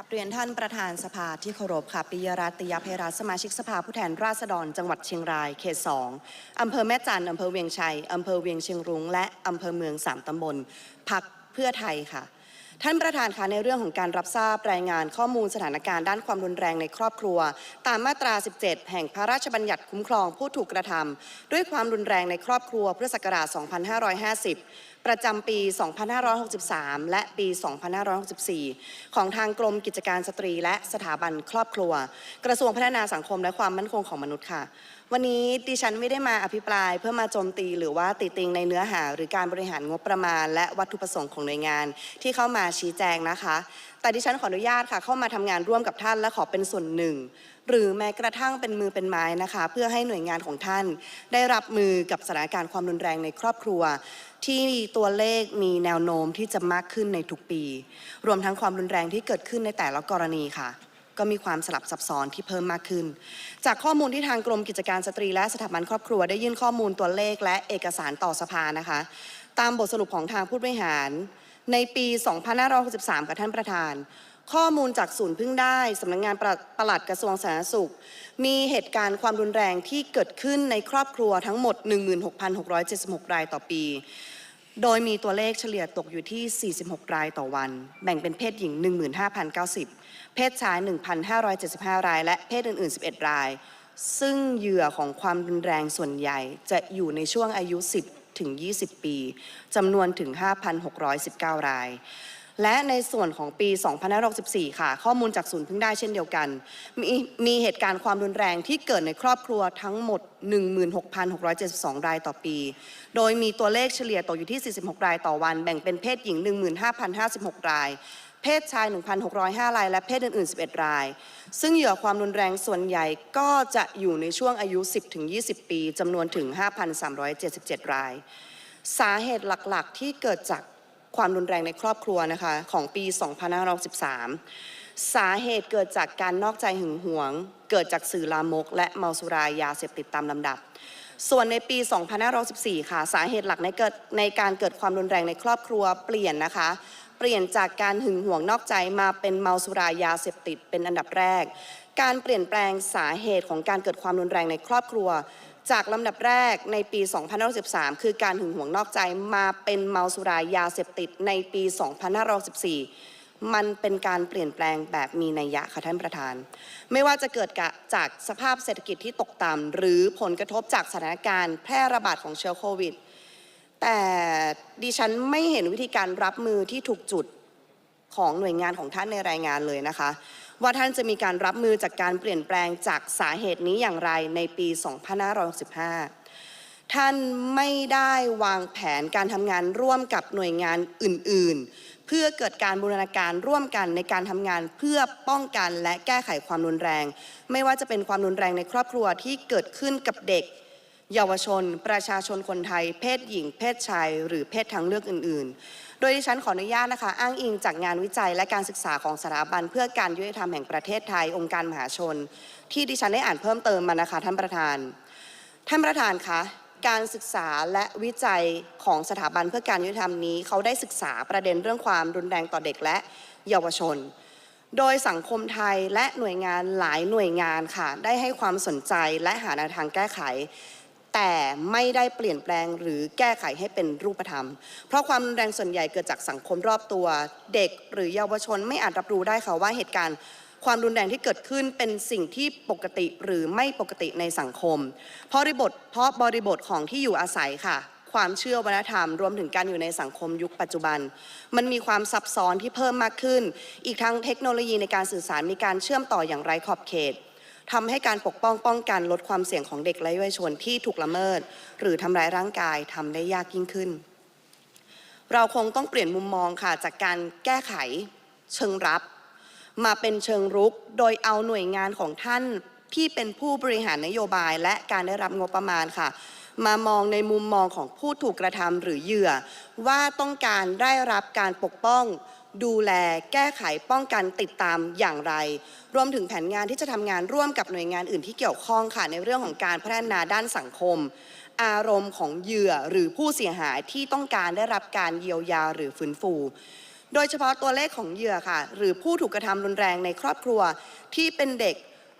กับเรียนท่านประธานสภาที่เคารพค่ะปิยรัตติยเพรัตสมาชิกสภาผู้แทนราษฎร จังหวัดเชียงรายเขต2อำเภอแม่จันทร์อำเภอเวียงชัยอำเภอเวียงเชียงรุ้งและอำเภอเมืองสามตำบลพักเพื่อไทยค่ะ ท่านประธานคะในเรื่องของการรับทราบรายงานข้อมูลสถานการณ์ด้านความรุนแรงในครอบครัว ตามมาตรา 17 แห่งพระราชบัญญัติคุ้มครองผู้ถูกกระทำด้วยความรุนแรงในครอบครัวพุทธศักราช 2550 ประจำปี 2563 และปี 2564 ของทางกรมกิจการสตรีและสถาบันครอบครัว กระทรวงพัฒนาสังคมและความมั่นคงของมนุษย์ค่ะ วันนี้ดิฉันไม่ได้มาอภิปรายเพื่อมาโจมตีหรือว่าติติงในเนื้อหา หรือการบริหารงบประมาณ และวัตถุประสงค์ของหน่วยงาน ที่เข้ามาชี้แจงนะคะ แต่ดิฉันขออนุญาตค่ะ เข้ามาทำงานร่วมกับท่านและขอเป็นส่วนหนึ่ง หรือแม้กระทั่งเป็นมือเป็นไม้นะคะ เพื่อให้หน่วยงานของท่าน ได้รับมือกับสถานการณ์ความรุนแรงในครอบครัว ที่มีตัวเลขมีแนวโน้มที่จะมากขึ้นในทุกปี รวมทั้งความรุนแรงที่เกิดขึ้นในแต่ละกรณีค่ะ ก็มีความสลับซับซ้อนที่เพิ่มมากขึ้น จากข้อมูลที่ทางกรมกิจการสตรีและสถาบันครอบครัวได้ยื่นข้อมูลตัวเลขและเอกสารต่อสภานะคะ ตามบทสรุปของทางผู้บริหาร ในปี 2563 กับท่านประธาน ข้อมูลจากศูนย์พึ่งได้สำนักงานปลัดปลัดกระทรวงสาธารณสุข มีเหตุการณ์ความรุนแรงที่เกิดขึ้นในครอบครัวทั้งหมด 16,676 รายต่อปี โดยมีตัวเลขเฉลี่ยตกอยู่ที่ 46 รายต่อวัน แบ่งเป็นเพศหญิง 15,090 เพศชาย 1,575 ราย และเพศอื่น ๆ 11 ราย ซึ่งเหยื่อของความรุนแรงส่วนใหญ่ จะอยู่ในช่วงอายุ 10 ถึง 20 ปี จำนวนถึง 5,619 ราย และในส่วนของปี2564ค่ะ ข้อมูลจากศูนย์พึ่งได้เช่นเดียวกัน มีมีเหตุการณ์ความรุนแรงที่เกิดในครอบครัวทั้งหมด 16,672 รายต่อปี โดยมีตัวเลขเฉลี่ยตกอยู่ที่ 46 รายต่อวัน แบ่งเป็นเพศหญิง 15,056 ราย เพศชาย 1,605 ราย และเพศอื่น ๆ 11 ราย ซึ่งเหยื่อความรุนแรงส่วนใหญ่ก็จะอยู่ในช่วงอายุ 10-20 ปีจำนวนถึง 5,377 ราย สาเหตุหลักๆ ที่เกิดจาก ความรุนแรงในครอบครัวนะคะของปี 2513 สาเหตุเกิดจากการนอกใจหึงหวง เกิดจากสื่อลามก และเมาสุรายยาเสพติดตามลำดับ ส่วนในปี 2514 ค่ะ สาเหตุหลักในเกิดในการเกิดความรุนแรงในครอบครัวเปลี่ยนนะคะเปลี่ยนจากการหึงหวงนอกใจมาเป็นเมาสุรายาเสพติดเป็นอันดับแรก การเปลี่ยนแปลงสาเหตุของการเกิดความรุนแรงในครอบครัว จากลำดับแรกในปี 2513 คือการหึงหวงนอกใจมาเป็นเมาสุรายาเสพติดในปี 2514 มันเป็นการเปลี่ยนแปลงแบบมีนัยยะค่ะท่านประธาน ไม่ว่าจะเกิดจากสภาพเศรษฐกิจที่ตกต่ำหรือผลกระทบจากสถานการณ์แพร่ระบาดของเชื้อโควิด แต่ดิฉันไม่เห็นวิธีการรับมือที่ถูกจุดของหน่วยงานของท่านในรายงานเลยนะคะ ว่าท่านจะมีการรับมือจากการเปลี่ยนแปลงจากสาเหตุนี้อย่างไรในปี 2565 ท่านไม่ได้วางแผนการทำงานร่วมกับหน่วยงานอื่น ๆ เพื่อเกิดการบูรณาการร่วมกันในการทำงานเพื่อป้องกันและแก้ไขความรุนแรง ไม่ว่าจะเป็นความรุนแรงในครอบครัวที่เกิดขึ้นกับเด็กเยาวชน ประชาชนคนไทย เพศหญิง เพศชาย หรือเพศทางเลือกอื่น ๆ ดยดิฉันขออนุญาตนะคะ อ้างอิงจากงานวิจัยและการศึกษาของสถาบันเพื่อการยุติธรรมแห่งประเทศไทยองค์การมหาชน ที่ดิฉันได้อ่านเพิ่มเติมมานะคะ ท่านประธาน ท่านประธานคะการศึกษาและวิจัยของสถาบันเพื่อการยุติธรรมนี้ เขาได้ศึกษาประเด็นเรื่องความรุนแรงต่อเด็กและเยาวชน โดยสังคมไทยและหน่วยงานหลายหน่วยงานค่ะ ได้ให้ความสนใจและหาแนวทางแก้ไข แต่ไม่ได้เปลี่ยนแปลงหรือแก้ไขให้เป็นรูปธรรม เพราะความรุนแรงส่วนใหญ่เกิดจากสังคมรอบตัว เด็กหรือเยาวชนไม่อาจรับรู้ได้ค่ะว่าเหตุการณ์ความรุนแรงที่เกิดขึ้นเป็นสิ่งที่ปกติหรือไม่ปกติในสังคม เพราะบริบทเพราะบริบทของที่อยู่อาศัยค่ะ ความเชื่อวัฒนธรรม รวมถึงการอยู่ในสังคมยุคปัจจุบัน มันมีความซับซ้อนที่เพิ่มมากขึ้น อีกทั้งเทคโนโลยีในการสื่อสารมีการเชื่อมต่ออย่างไร้ขอบเขต ทำให้การปกป้องป้องกันลดความเสี่ยงของเด็กและเยาวชนที่ถูกละเมิด หรือทำร้ายร่างกายทำได้ยากยิ่งขึ้น เราคงต้องเปลี่ยนมุมมองค่ะ จากการแก้ไขเชิงรับ มาเป็นเชิงรุก โดยเอาหน่วยงานของท่านที่เป็นผู้บริหารนโยบายและการได้รับงบประมาณค่ะ มามองในมุมมองของผู้ถูกกระทำหรือเหยื่อ ว่าต้องการได้รับการปกป้อง ดูแลแก้ไขป้องกันติดตามอย่างไร รวมถึงแผนงานที่จะทำงานร่วมกับหน่วยงานอื่นที่เกี่ยวข้องค่ะในเรื่องของการพัฒนาด้านสังคม อารมณ์ของเหยื่อหรือผู้เสียหายที่ต้องการได้รับการเยียวยาหรือฟื้นฟู โดยเฉพาะตัวเลขของเหยื่อค่ะ หรือผู้ถูกกระทำรุนแรงในครอบครัวที่เป็นเด็ก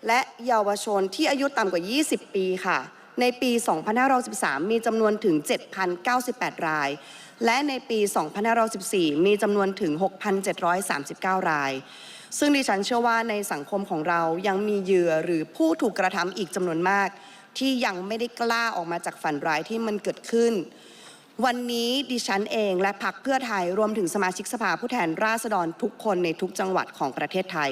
และเยาวชนที่อายุต่ำกว่า 20 ปีค่ะ ในปี 2513 มีจำนวนถึง 7,098 ราย และในปี 2514 มีจำนวนถึง 6,739 ราย ซึ่งดิฉันเชื่อว่าในสังคมของเรายังมีเหยื่อหรือผู้ถูกกระทำอีกจำนวนมาก ที่ยังไม่ได้กล้าออกมาจากฝันร้ายที่มันเกิดขึ้น วันนี้ดิฉันเองและพรรคเพื่อไทยรวมถึงสมาชิกสภาผู้แทนราษฎรทุกคนในทุกจังหวัดของประเทศไทย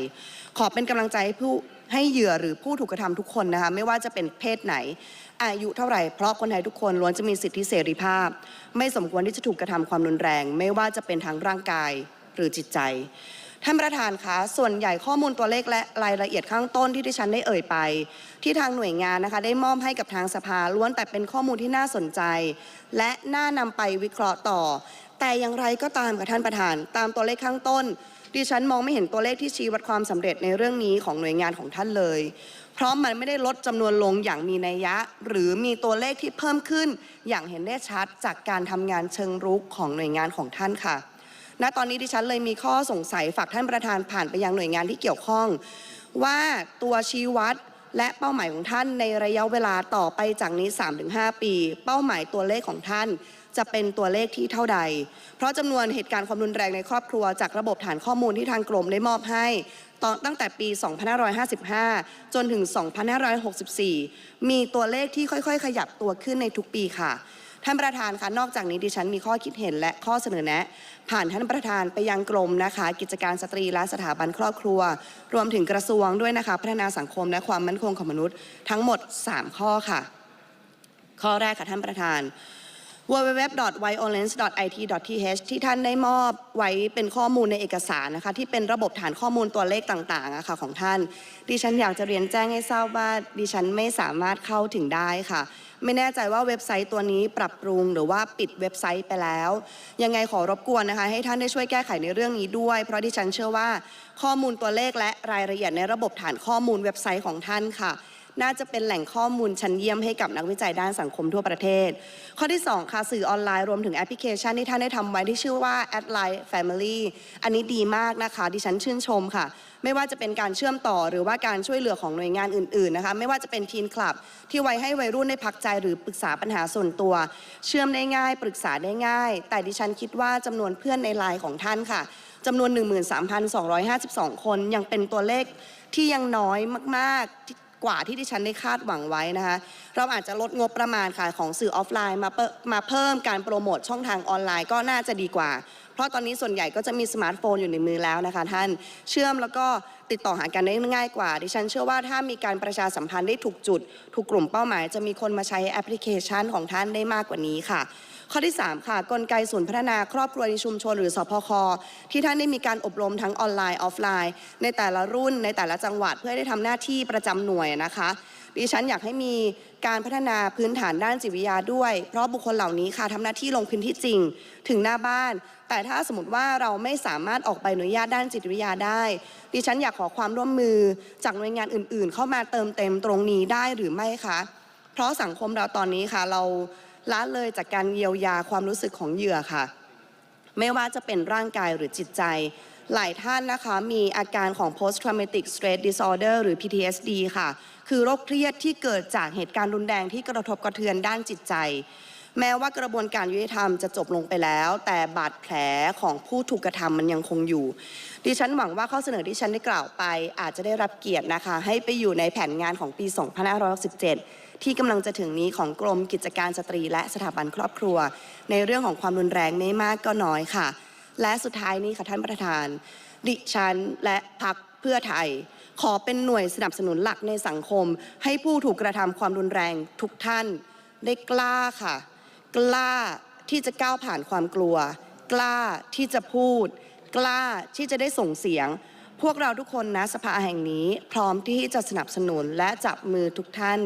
ขอเป็นกำลังใจให้ผู้ให้เหยื่อหรือผู้ถูกกระทำทุกคนนะคะไม่ว่าจะเป็นเพศไหน อายุเท่าไหร่เพราะคนไทยทุกคนล้วนจะมีสิทธิเสรีภาพ ไม่สมควรที่จะถูกกระทำความรุนแรง ไม่ว่าจะเป็นทางร่างกายหรือจิตใจท่านประธานคะส่วนใหญ่ข้อมูลตัวเลขและรายละเอียดข้างต้นที่ดิฉันได้เอ่ยไป ที่ทางหน่วยงานนะคะ ได้มอบให้กับทางสภาล้วนแต่เป็นข้อมูลที่น่าสนใจ และน่านำไปวิเคราะห์ต่อ แต่อย่างไรก็ตามกับท่านประธาน ตามตัวเลขข้างต้น ดิฉันมองไม่เห็นตัวเลขที่ชี้วัดความสำเร็จในเรื่องนี้ของหน่วยงานของท่านเลย เพราะมันไม่ได้ลดจำนวนลงอย่างมีนัยยะ หรือมีตัวเลขที่เพิ่มขึ้น อย่างเห็นได้ชัดจากการทำงานเชิงรุกของหน่วยงานของท่านค่ะ ณตอนนี้ดิฉันเลยมีข้อสงสัยฝากท่านประธานผ่านไปยังหน่วยงานที่เกี่ยวข้อง ว่าตัวชี้วัดและเป้าหมายของท่านในระยะเวลาต่อไปจากนี้ 3-5 ปี เป้าหมายตัวเลขของท่าน จะเป็นตัวเลขที่เท่าใด เพราะจำนวนเหตุการณ์ความรุนแรงในครอบครัวจากระบบฐานข้อมูลที่ทางกรมได้มอบให้ตั้งแต่ปี 2555 จนถึง 2564 มีตัวเลขที่ค่อยๆ ขยับตัวขึ้นในทุกปีค่ะ ท่านประธานคะ นอกจากนี้ดิฉันมีข้อคิดเห็นและข้อเสนอแนะ ผ่านท่านประธานไปยังกรมนะคะ กิจการสตรีและสถาบันครอบครัว รวมถึงกระทรวงด้วยนะคะ พัฒนาสังคมและความมั่นคงของมนุษย์ ทั้งหมด 3 ข้อค่ะ ข้อแรกค่ะท่านประธาน www.violence.it.th ที่ท่านได้มอบไว้เป็นข้อมูลในเอกสารนะคะ ที่เป็นระบบฐานข้อมูลตัวเลขต่างๆอะค่ะของท่าน ดิฉันอยากจะเรียนแจ้งให้ทราบว่าดิฉันไม่สามารถเข้าถึงได้ค่ะ ไม่แน่ใจว่าเว็บไซต์ตัวนี้ปรับปรุงหรือว่าปิดเว็บไซต์ไปแล้ว ยังไงขอรบกวนนะคะ ให้ท่านได้ช่วยแก้ไขในเรื่องนี้ด้วย เพราะดิฉันเชื่อว่าข้อมูลตัวเลขและรายละเอียดในระบบฐานข้อมูลเว็บไซต์ของท่านค่ะ น่าจะเป็นแหล่งข้อมูลชั้นเยี่ยมให้กับนักวิจัยด้านสังคมทั่วประเทศ ข้อที่ 2 ค่ะ สื่อออนไลน์รวมถึงแอปพลิเคชันที่ท่านได้ทำไว้ที่ชื่อว่า a d l i n e Family อันนี้ดีมากนะคะ ดิฉันชื่นชมค่ะ ไม่ว่าจะเป็นการเชื่อมต่อหรือว่าการช่วยเหลือของหน่วยงานอื่นๆนะคะไม่ว่าจะเป็นทีนคลับ ที่ไว้ให้วัยรุ่นได้พักใจหรือปรึกษาปัญหาส่วนตัว เชื่อมได้ง่าย ปรึกษาได้ง่าย แต่ดิฉันคิดว่าจำนวนเพื่อนในไลน์ของท่านค่ะจำนวน 13,252 คน ยังเป็นตัวเลขที่ยังน้อยมาก ๆ กว่าที่ดิฉันได้คาดหวังไว้นะคะเราอาจจะลดงบประมาณค่ะของสื่อออฟไลน์มาเพิ่มมาเพิ่มการโปรโมทช่องทางออนไลน์ก็น่าจะดีกว่า เพราะตอนนี้ส่วนใหญ่ก็จะมีสมาร์ทโฟนอยู่ในมือแล้วนะคะท่านเชื่อมแล้วก็ติดต่อหากันได้ง่ายกว่า ดิฉันเชื่อว่าถ้ามีการประชาสัมพันธ์ได้ถูกจุด ถูกกลุ่มเป้าหมาย จะมีคนมาใช้แอปพลิเคชันของท่านได้มากกว่านี้ค่ะ ข้อที่ 3 ค่ะ กลไกศูนย์พัฒนาครอบครัวในชุมชนหรือสพคที่ท่านได้มีการอบรมทั้งออนไลน์ออฟไลน์ ในแต่ละรุ่นในแต่ละจังหวัดเพื่อได้ทำหน้าที่ประจำหน่วยนะคะดิฉันอยากให้มีการพัฒนาพื้นฐานด้านจิตวิทยาด้วย เพราะบุคคลเหล่านี้ค่ะทำหน้าที่ลงพื้นที่จริง ถึงหน้าบ้าน แต่ถ้าสมมติว่าเราไม่สามารถออกใบอนุญาตด้านจิตวิทยาได้ ดิฉันอยากขอความร่วมมือจากหน่วยงานอื่น ๆ เข้ามาเติมเต็มตรงนี้ได้หรือไม่คะเพราะสังคมเราตอนนี้ค่ะเรา ละเลยจากการเยียวยาความรู้สึกของเหยื่อค่ะ ไม่ว่าจะเป็นร่างกายหรือจิตใจ หลายท่านนะคะมีอาการของ post traumatic stress disorder หรือ PTSD ค่ะ คือโรคเครียดที่เกิดจากเหตุการณ์รุนแรงที่กระทบกระเทือนด้านจิตใจ แม้ว่ากระบวนการยุติธรรมจะจบลงไปแล้ว แต่บาดแผลของผู้ถูกกระทำมันยังคงอยู่ ดิฉันหวังว่าข้อเสนอที่ฉันได้กล่าวไป อาจจะได้รับเกียรตินะคะ ให้ไปอยู่ในแผนงานของปี 2567 ที่กำลังจะถึงนี้ของกรมกิจการสตรี และสถาบันครอบครัว ในเรื่องของความรุนแรงไม่มากก็น้อยค่ะ และสุดท้ายนี้ค่ะท่านประธาน ดิฉันและพักเพื่อไทยขอเป็นหน่วยสนับสนุนหลักในสังคม ให้ผู้ถูกกระทำความรุนแรงทุกท่านได้กล้าค่ะ กล้าที่จะก้าวผ่านความกลัว กล้าที่จะพูด กล้าที่จะได้ส่งเสียง พวกเราทุกคนนะสภาแห่งนี้ พร้อมที่จะสนับสนุนและจับมือทุกท่าน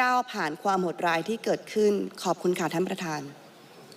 ก้าวผ่านความโหดร้ายที่เกิดขึ้น ขอบคุณค่ะท่านประธาน